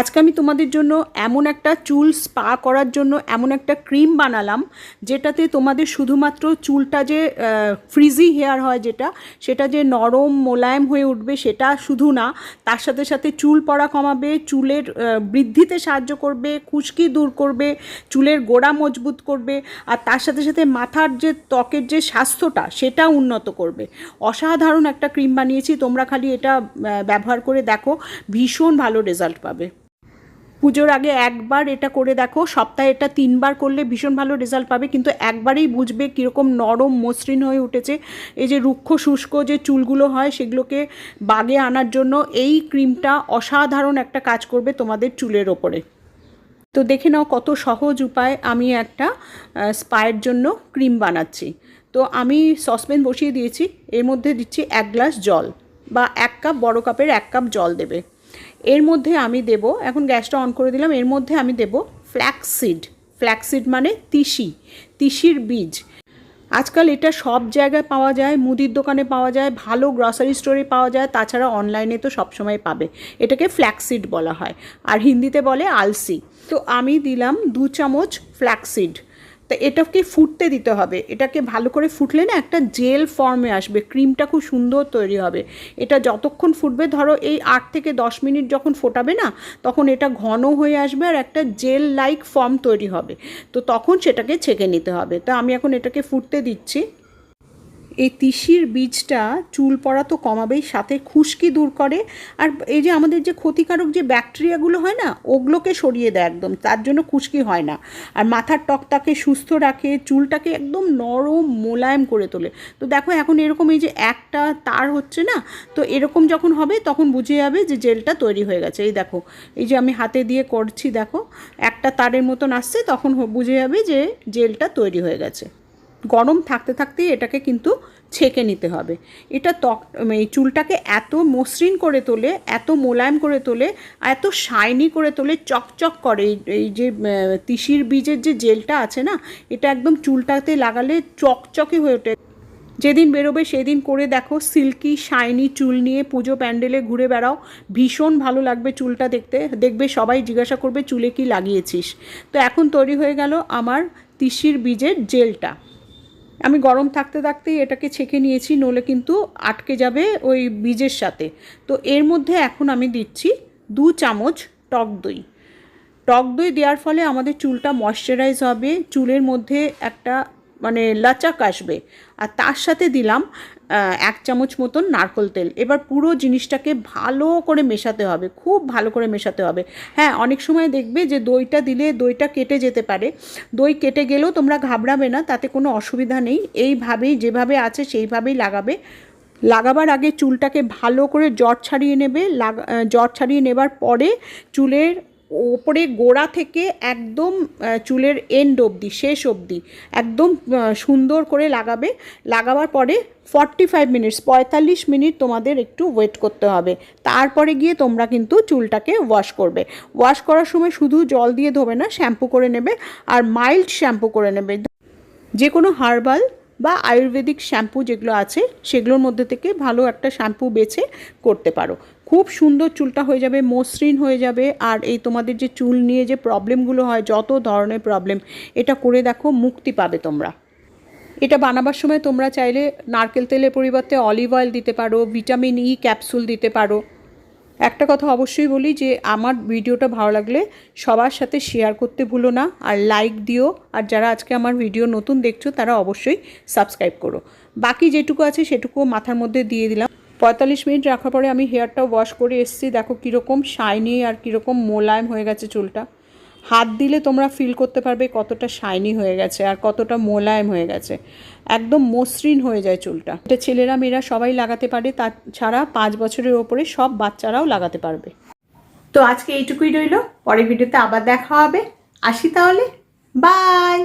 আজকে আমি তোমাদের জন্য এমন একটা চুল স্পা করার জন্য এমন একটা ক্রিম বানালাম, যেটাতে তোমাদের শুধুমাত্র চুলটা যে ফ্রিজি হেয়ার হয় যেটা, সেটা যে নরম মোলায়েম হয়ে উঠবে সেটা শুধু না, তার সাথে সাথে চুল পড়া কমাবে, চুলের বৃদ্ধিতে সাহায্য করবে, খুশকি দূর করবে, চুলের গোড়া মজবুত করবে, আর তার সাথে সাথে মাথার যে ত্বকের যে স্বাস্থ্যটা সেটা উন্নত করবে। অসাধারণ একটা ক্রিম বানিয়েছি, তোমরা খালি এটা ব্যবহার করে দেখো, ভীষণ ভালো রেজাল্ট পাবে। পুজোর আগে একবার এটা করে দেখো, সপ্তাহে এটা তিনবার করলে ভীষণ ভালো রেজাল্ট পাবে, কিন্তু একবারেই বুঝবে কীরকম নরম মসৃণ হয়ে উঠেছে। এই যে রুক্ষ শুষ্ক যে চুলগুলো হয় সেগুলোকে বাগে আনার জন্য এই ক্রিমটা অসাধারণ একটা কাজ করবে তোমাদের চুলের ওপরে। তো দেখে নাও কত সহজ উপায় আমি একটা স্পায়ের জন্য ক্রিম বানাচ্ছি। তো আমি সসপ্যান বসিয়ে দিয়েছি, এর মধ্যে দিচ্ছি এক গ্লাস জল বা এক কাপ বড় কাপের এক কাপ জল দেবে। এর মধ্যে আমি দেব, এখন গ্যাসটা অন করে দিলাম, এর মধ্যে আমি দেব ফ্ল্যাক্সিড ফ্ল্যাক্সিড মানে তিসি, তিসির বীজ। আজকাল এটা সব জায়গায় পাওয়া যায়, মুদির দোকানে পাওয়া যায়, ভালো গ্রসারি স্টোরে পাওয়া যায়, তাছাড়া অনলাইনে তো সবসময় পাবে। এটাকে ফ্ল্যাক্সিড বলা হয়। আর হিন্দিতে বলে আলসি। তো আমি দিলাম দু চামচ ফ্ল্যাক্সিড তা এটাকে ফুটতে দিতে হবে। এটাকে ভালো করে ফুটলে না একটা জেল ফর্মে আসবে। ক্রিমটা খুব সুন্দর তৈরি হবে। এটা যতক্ষণ ফুটবে, ধরো এই আট থেকে দশ মিনিট যখন ফোটাবে না, তখন এটা ঘন হয়ে আসবে আর একটা জেল লাইক ফর্ম তৈরি হবে। তো তখন সেটাকে ছেঁকে নিতে হবে। তো আমি এখন এটাকে ফুটতে দিচ্ছি। এই তিসির বীজটা চুল পড়া তো কমাবেই, সাথে খুশকি দূর করে। আর এই যে আমাদের যে ক্ষতিকারক যে ব্যাকটেরিয়াগুলো হয় না, ওগুলোকে সরিয়ে দেয় একদম, তার জন্য খুশকি হয় না। আর মাথার টকটাকে সুস্থ রাখে, চুলটাকে একদম নরম মোলায়েম করে তোলে। তো দেখো এখন এরকম এই যে একটা তার হচ্ছে না, তো এরকম যখন হবে তখন বুঝে যাবে যে জেলটা তৈরি হয়ে গেছে। এই দেখো, এই যে আমি হাতে দিয়ে করছি, দেখো, একটা তারের মতন আসছে, তখন বুঝে যাবে যে জেলটা তৈরি হয়ে গেছে। গরম থাকতে থাকতেই এটাকে কিন্তু ছেঁকে নিতে হবে। এটা ত্বক এই চুলটাকে এত মসৃণ করে তোলে, এত মোলায়েম করে তোলে এত শাইনি করে তোলে, চকচক করে। এই- যে তিসির বীজের যে জেলটা আছে না, এটা একদম চুলটাতে লাগালে চকচকে হয়ে ওঠে। যেদিন বেরোবে সেদিন করে দেখো সিল্কি শাইনি চুল নিয়ে পুজো প্যান্ডেলে ঘুরে বেড়াও। ভীষণ ভালো লাগবে চুলটা দেখতে। দেখবে সবাই জিজ্ঞাসা করবে, চুলে কি লাগিয়েছিস? তো এখন তৈরি হয়ে গেল আমার তিসির বীজের জেলটা। আমি গরম থাকতে থাকতেই এটাকে ছেঁকে নিয়েছি নলে কিন্তু আটকে যাবে ওই বীজের সাথে। তো এর মধ্যে এখন আমি দিচ্ছি দু চামচ টক দই। টক দই দেওয়ার ফলে আমাদের চুলটা ময়শ্চারাইজ হবে। চুলের মধ্যে একটা মানে লাচাক আসবে। আর তার সাথে দিলাম এক চামচ মতন নারকোল তেল। এবার পুরো জিনিসটাকে ভালো করে মেশাতে হবে, খুব ভালো করে মেশাতে হবে। হ্যাঁ অনেক সময় দেখবে যে দইটা দিলে দইটা কেটে যেতে পারে। দই কেটে গেলেও তোমরা ঘাবড়াবে না, তাতে কোনো অসুবিধা নেই। এইভাবেই যেভাবে আছে সেইভাবেই লাগাবে। লাগাবার আগে চুলটাকে ভালো করে জট ছাড়িয়ে নেবে। লাগা জট ছাড়িয়ে নেবার পরে চুলের ওপরে গোড়া থেকে একদম চুলের এন্ড অবধি, শেষ অবধি একদম সুন্দর করে লাগাবে। লাগাবার পরে ফর্টি ফাইভ মিনিটস পঁয়তাল্লিশ মিনিট তোমাদের একটু ওয়েট করতে হবে। তারপরে গিয়ে তোমরা কিন্তু চুলটাকে ওয়াশ করবে। ওয়াশ করার সময় শুধু জল দিয়ে ধোবে না শ্যাম্পু করে নেবে আর মাইল্ড শ্যাম্পু করে নেবে। যে কোনো হার্বাল বা আয়ুর্বেদিক শ্যাম্পু যেগুলো আছে, সেগুলোর মধ্যে থেকে ভালো একটা শ্যাম্পু বেছে করতে পারো। খুব সুন্দর চুলটা হয়ে যাবে, মসৃণ হয়ে যাবে। আর এই তোমাদের যে চুল নিয়ে যে প্রবলেমগুলো হয়, যত ধরনের প্রবলেম, এটা করে দেখো, মুক্তি পাবে তোমরা। এটা বানাবার সময় তোমরা চাইলে নারকেল তেলের পরিবর্তে অলিভ অয়েল দিতে পারো, ভিটামিন ই ক্যাপসুল দিতে পারো। একটা কথা অবশ্যই বলি যে, আমার ভিডিওটা ভালো লাগলে সবার সাথে শেয়ার করতে ভুলো না, আর লাইক দিও। আর যারা আজকে আমার ভিডিও নতুন দেখছ, তারা অবশ্যই সাবস্ক্রাইব করো। বাকি যেটুকু আছে সেটুকু মাথার মধ্যে দিয়ে দিলাম। পঁয়তাল্লিশ মিনিট রাখার পরে আমি হেয়ারটা ওয়াশ করে এসেছি। দেখো কীরকম শাইনি আর কীরকম মোলায়েম হয়ে গেছে চুলটা। হাত দিলে তোমরা ফিল করতে পারবে কতটা শাইনি হয়ে গেছে আর কতটা মোলায়েম হয়ে গেছে। একদম মসৃণ হয়ে যায় চুলটা। এটা ছেলেরা মেয়েরা সবাই লাগাতে পারে, তাছাড়া পাঁচ বছরের ওপরে সব বাচ্চারাও লাগাতে পারবে। তো আজকে এইটুকুই রইল, পরের ভিডিওতে আবার দেখা হবে। আসি তাহলে বাই